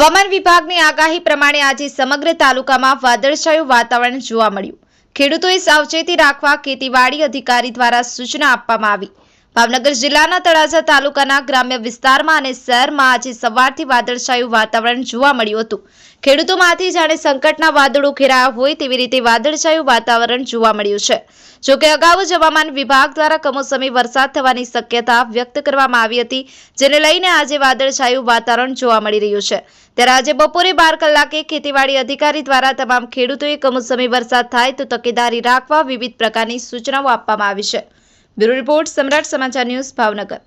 હવામાન વિભાગની આગાહી પ્રમાણે આજે સમગ્ર તાલુકામાં વાદળછાયું વાતાવરણ જોવા મળ્યું. ખેડૂતોએ સાવચેતી રાખવા ખેતીવાડી અધિકારી દ્વારા સૂચના આપવામાં આવી. ભાવનગર જિલ્લાના તળાજા તાલુકાના ગ્રામ્ય વિસ્તારમાં અને શહેરમાં આજે સવારથી વાદળછાયું વાતાવરણ જોવા મળ્યું હતું. ખેડૂતોમાંથી જાણે સંકટના વાદળો ઘેરાયા હોય તેવી રીતે વાદળછાયું વાતાવરણ જોવા મળ્યું છે. જોકે અગાઉ જ હવામાન વિભાગ દ્વારા કમોસમી વરસાદ થવાની શક્યતા વ્યક્ત કરવામાં આવી હતી, જેને લઈને આજે વાદળછાયું વાતાવરણ જોવા મળી રહ્યું છે. ત્યારે આજે બપોરે બાર કલાકે ખેતીવાડી અધિકારી દ્વારા તમામ ખેડૂતોએ કમોસમી વરસાદ થાય તો તકેદારી રાખવા વિવિધ પ્રકારની સૂચનાઓ આપવામાં આવી છે. બ્યુરો રિપોર્ટ સમ્રાટ સમાચાર ન્યૂઝ ભાવનગર